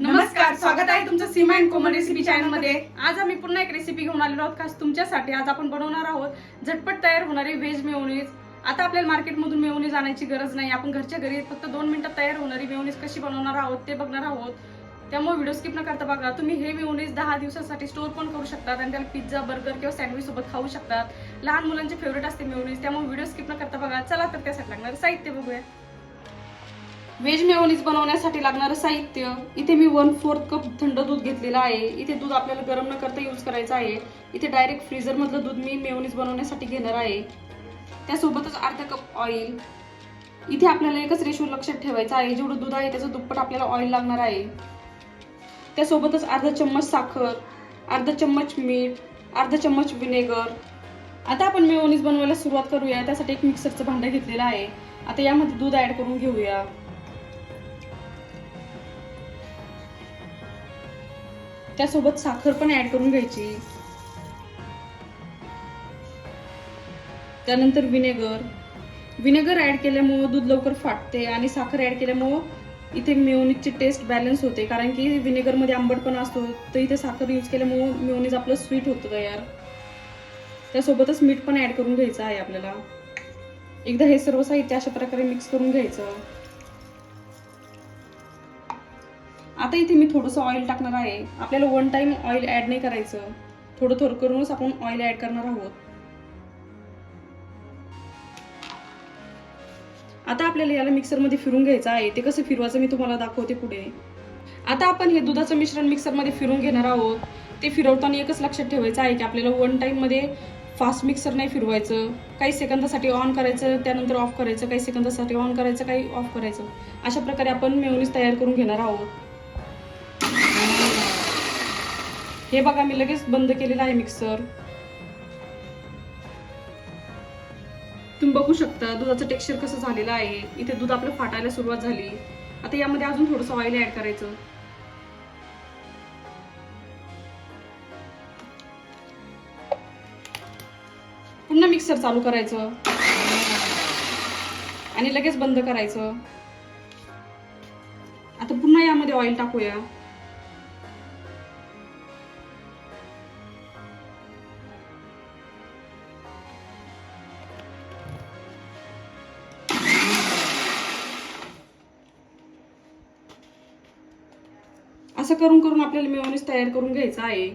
नमस्कार स्वागत आहे तुमचं सीमा अँड कोमल रेसिपी चॅनलमध्ये आज आम्ही पुन्हा एक रेसिपी घेऊन आलेलो आहोत. खास तुमच्यासाठी आज आपण बनवणार आहोत झटपट तयार होणारी व्हेज मेवणीज आता आपल्याला मार्केटमधून मेयोनीज आणायची गरज नाही. आपण घरच्या घरी फक्त दोन मिनिटात तयार होणारी मेवणीज कशी बनवणार आहोत ते बघणार आहोत. त्यामुळे व्हिडिओ स्किप न करता बघा तुम्ही हे मेवणीज दहा दिवसासाठी स्टोर पण करू शकतात आणि त्याला पिझ्झा बर्गर किंवा सँडविच सोबत खाऊ शकतात. लहान मुलांचे फेवरेट असते मेवणीज त्यामुळे व्हिडिओ स्किप न करता बघा. चला तर त्यासाठी लागणार साहित्य बघूया. व्हेज मेओनीज बनवण्यासाठी लागणारं साहित्य. इथे मी वन फोर्थ कप थंड दूध घेतलेलं आहे. इथे दूध आपल्याला गरम न करता यूज करायचं आहे. इथे डायरेक्ट फ्रीजरमधलं दूध मी मेओनीज बनवण्यासाठी घेणार आहे. त्यासोबतच अर्धा कप ऑइल इथे आपल्याला एकच रेशो लक्षात ठेवायचा आहे. जेवढं दूध आहे त्याचं दुप्पट आपल्याला ऑइल लागणार आहे. त्यासोबतच अर्धा चम्मच साखर अर्धा चम्मच मीठ अर्धा चम्मच विनेगर आता आपण मेओनीज बनवायला सुरुवात करूया. त्यासाठी एक मिक्सरचं भांडं घेतलेलं आहे. आता यामध्ये दूध ॲड करून घेऊया. त्यासोबत साखर पण ऍड करून घ्यायची. त्यानंतर विनेगर विनेगर ऍड केल्यामुळं दूध लवकर फाटते आणि साखर ऍड केल्यामुळं इथे मेयोनीजची टेस्ट बॅलन्स होते. कारण की विनेगरमध्ये आंबटपणा असतो तर इथे साखर यूज केल्यामुळं मेयोनीज आपलं स्वीट होतं तयार त्यासोबतच मीठ पण ऍड करून घ्यायचं आहे आपल्याला. एकदा हे सर्व साहित्य अशा प्रकारे मिक्स करून घ्यायचं. आता इथे मी थोडंसं ऑइल टाकणार आहे. आपल्याला वन टाईम ऑइल ॲड नाही करायचं. थोडं थोडं करूनच आपण ऑइल ॲड करणार आहोत. आता आपल्याला याला मिक्सरमध्ये फिरून घ्यायचं आहे. ते कसं फिरवायचं मी तुम्हाला दाखवते पुढे. आता आपण हे दुधाचं मिश्रण मिक्सरमध्ये फिरून घेणार आहोत. ते फिरवताना एकच लक्षात ठेवायचं आहे की आपल्याला वन टाईममध्ये फास्ट मिक्सर नाही फिरवायचं. काही सेकंदासाठी ऑन करायचं त्यानंतर ऑफ करायचं. काही सेकंदासाठी ऑन करायचं काही ऑफ करायचं. अशा प्रकारे आपण मेयोनीज तयार करून घेणार आहोत. हे बघा मी लगेच बंद केलेलं आहे मिक्सर तुम्ही बघू शकता दुधाचं टेक्स्चर कसं झालेलं आहे. इथे दूध आपलं फाटायला सुरुवात झाली. आता यामध्ये अजून थोडंसं ऑइल ऍड करायचं. पुन्हा मिक्सर चालू करायचं. आणि लगेच बंद करायचं. आता पुन्हा यामध्ये ऑइल टाकूया. असं करून करून आपल्याला मेयोनीज तयार करून घ्यायचं आहे.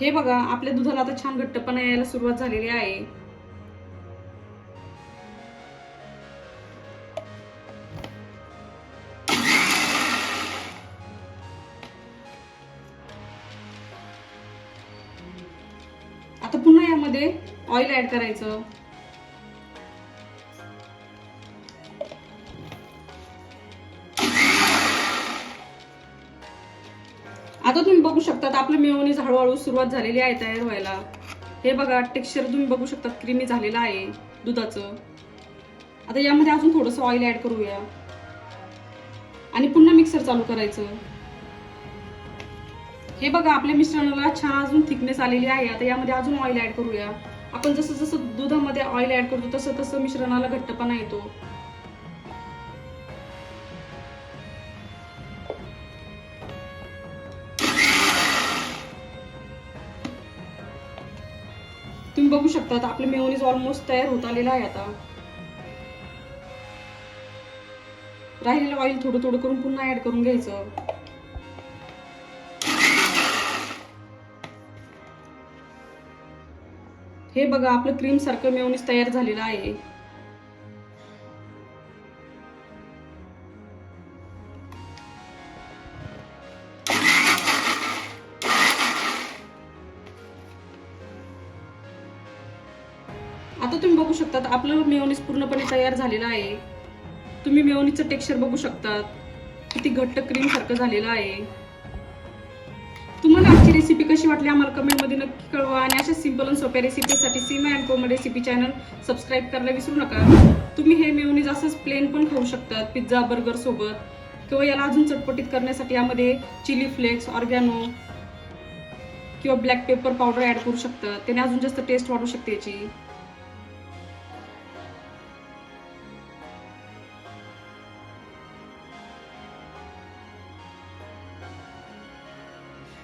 हे बघा आपल्या दुधाला आता छान घट्टपणा यायला सुरुवात झालेली आहे. पुन्हा यामध्ये ऑइल ऍड करायचं. आता तुम्ही बघू शकता आपलं मेयोनीज हळूहळू सुरुवात झालेली आहे तयार व्हायला. हे बघा टेक्स्चर तुम्ही बघू शकता क्रीमी झालेलं आहे दुधाचं. आता यामध्ये अजून थोडंसं ऑइल ऍड करूया. आणि पुन्हा मिक्सर चालू करायचं. हे बघा आपल्या मिश्रणाला छान अजून थिकनेस आलेली आहे. आता यामध्ये अजून ऑइल ऍड करूया. आपण जसं जसं दुधामध्ये ऑइल ऍड करतो तसं तसं मिश्रणाला घट्टपणा येतो. तुम्ही बघू शकता आपले मेयोनीज ऑलमोस्ट तयार होत आलेला आहे आता. राहिलेलं ऑइल थोडं थोडं करून पुन्हा ऍड करून घ्यायचं. हे बघा आपलं क्रीम सारखं मेयोनीज तयार झालेलं आहे. आता तुम्ही बघू शकता आपलं मेयोनीज पूर्णपणे तयार झालेलं आहे. तुम्ही मेयोनीजचं टेक्स्चर बघू शकता किती घट्ट क्रीम सारखं झालेलं आहे. आजची रेसिपी कशी वाटली आम्हाला कमेंटमध्ये नक्की कळवा. आणि अशा सिंपल आणि सोप्या रेसिपीसाठी Seema and Komal recipe channel subscribe करायला विसरू नका. तुम्ही हे मेयोनीज असंच प्लेन पण खाऊ शकतात पिझ्झा बर्गर सोबत. किंवा याला अजून चटपटीत करण्यासाठी यामध्ये चिली फ्लेक्स ऑर्गॅनो किंवा ब्लॅक पेपर पावडर ऍड करू शकतं. त्याने अजून जास्त टेस्ट वाढू शकते याची.